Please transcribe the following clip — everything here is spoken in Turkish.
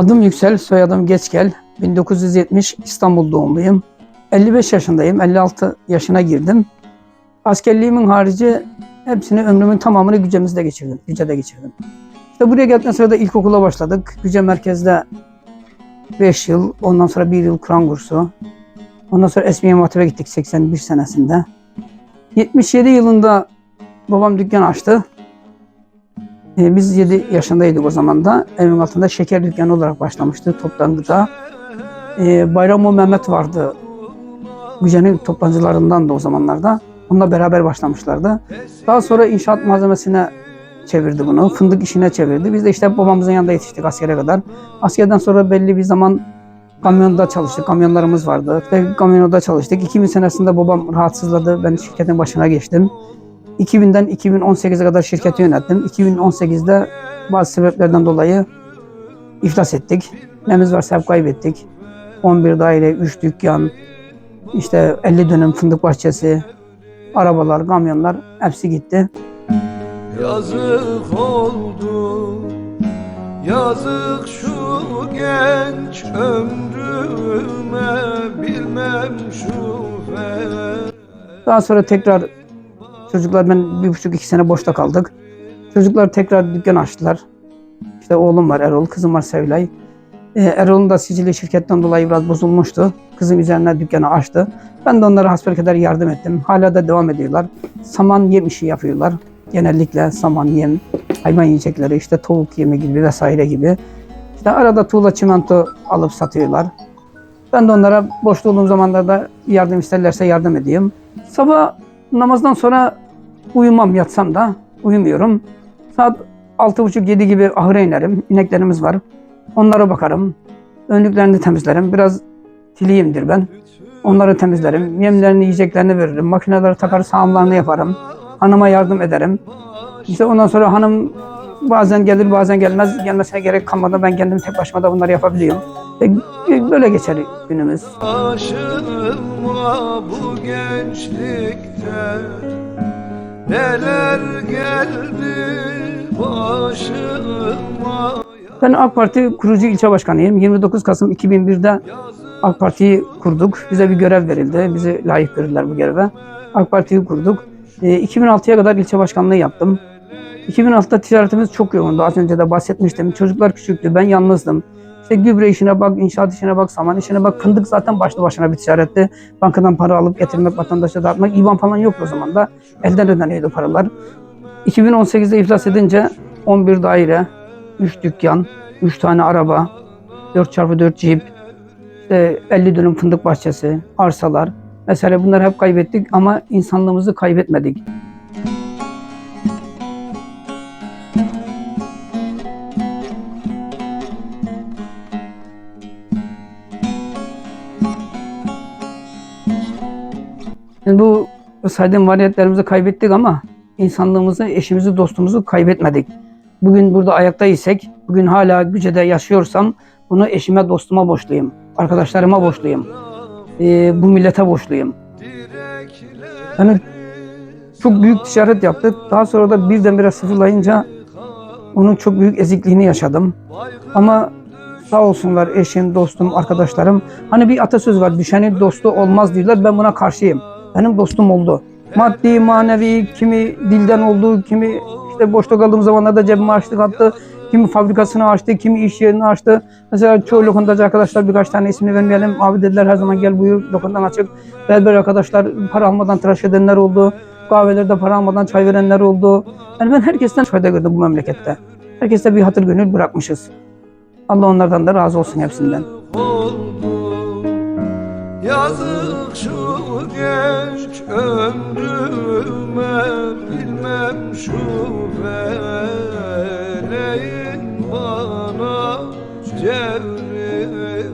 Adım Yüksel, soyadım Geçgel. 1970 İstanbul doğumluyum. 55 yaşındayım, 56 yaşına girdim. Askerliğimin harici hepsini ömrümün tamamını Güce'mizde geçirdim, Güce'de geçirdim. İşte buraya geldikten sonra da ilkokula başladık. Güce merkezde 5 yıl, ondan sonra 1 yıl Kur'an kursu. Ondan sonra Esmiye Muhatip'e gittik 81 senesinde. 77 yılında babam dükkan açtı. Ee, biz 7 yaşındaydık o zaman da. Evin altında şeker dükkanı olarak başlamıştı toptan gıda. Ee, Bayram Mehmet vardı. Güce'nin toptancılarından da o zamanlarda. Onunla beraber başlamışlardı. Daha sonra inşaat malzemesine çevirdi bunu. Fındık işine çevirdi. Biz de işte babamızın yanında yetiştik askere kadar. Askerden sonra belli bir zaman kamyonda çalıştık. Kamyonlarımız vardı. Ve kamyonda çalıştık. 2000 senesinde babam rahatsızladı. Ben şirketin başına geçtim. 2000'den 2018'e kadar şirketi yönettim. 2018'de bazı sebeplerden dolayı iflas ettik. Nemiz varsa hep kaybettik. 11 daire, 3 dükkan, işte 50 dönüm fındık bahçesi, arabalar, kamyonlar hepsi gitti. Yazık oldu Yazık şu genç ömrüme Bilmem şu fel Daha sonra tekrar çocuklar ben bir buçuk iki sene boşta kaldık. Çocuklar tekrar dükkan açtılar. İşte oğlum var Erol, kızım var Sevilay. Ee, Erol'un da Sicilya şirketten dolayı biraz bozulmuştu. Kızım üzerine dükkanı açtı. Ben de onlara hasbelkader yardım ettim. Hala da devam ediyorlar. Saman yem işi yapıyorlar. Genellikle saman yem, hayvan yiyecekleri işte tavuk yemi gibi vesaire gibi. İşte arada tuğla çimento alıp satıyorlar. Ben de onlara boş olduğum zamanlarda yardım isterlerse yardım edeyim. Sabah namazdan sonra uyumam yatsam da uyumuyorum. Saat 6.30-7 gibi ahıra inerim. İneklerimiz var. Onlara bakarım. Önlüklerini temizlerim. Biraz tiliyimdir ben. Onları temizlerim. Yemlerini, yiyeceklerini veririm. Makineleri takar, sağımlarını yaparım. Hanıma yardım ederim. İşte ondan sonra hanım bazen gelir bazen gelmez. Gelmesine gerek kalmadan ben kendim tek başıma da bunları yapabiliyorum. Ve böyle geçer günümüz. Başıma bu gençlikte Neler geldi başıma Ben AK Parti kurucu ilçe başkanıyım. 29 Kasım 2001'de AK Parti'yi kurduk. Bize bir görev verildi. Bizi layık gördüler bu göreve. AK Parti'yi kurduk. E, 2006'ya kadar ilçe başkanlığı yaptım. 2006'da ticaretimiz çok yoğundu. Az önce de bahsetmiştim. Çocuklar küçüktü. Ben yalnızdım. İşte gübre işine bak, inşaat işine bak, saman işine bak. Fındık zaten başlı başına bir ticaretti. Bankadan para alıp getirmek, vatandaşa dağıtmak. İban falan yoktu o zaman da. Elden ödeniyordu paralar. 2018'de iflas edince 11 daire, 3 dükkan, 3 tane araba, 4x4 cip, işte 50 dönüm fındık bahçesi, arsalar. Mesela bunları hep kaybettik ama insanlığımızı kaybetmedik. Yani bu saydığım variyetlerimizi kaybettik ama insanlığımızı, eşimizi, dostumuzu kaybetmedik. Bugün burada ayaktaysek, bugün hala Güce'de yaşıyorsam bunu eşime, dostuma borçluyum. Arkadaşlarıma borçluyum. Ee, bu millete borçluyum. Yani çok büyük ticaret yaptık. Daha sonra da birdenbire sıfırlayınca onun çok büyük ezikliğini yaşadım. Ama sağ olsunlar eşim, dostum, arkadaşlarım. Hani bir atasöz var, düşenin dostu olmaz diyorlar. Ben buna karşıyım. Benim dostum oldu. Maddi, manevi, kimi dilden oldu, kimi işte boşta kaldığım zamanlarda cebime açtık attı. Kimi fabrikasını açtı, kimi iş yerini açtı. Mesela çoğu lokantacı arkadaşlar birkaç tane ismini vermeyelim. Abi dediler her zaman gel buyur lokantan açık. Berber arkadaşlar para almadan tıraş edenler oldu. Kahvelerde para almadan çay verenler oldu. Yani ben herkesten fayda gördüm bu memlekette. Herkese bir hatır gönül bırakmışız. Allah onlardan da razı olsun hepsinden. oldu Yazık şu genç ömrüme Bilmem şu feleğin bana cevri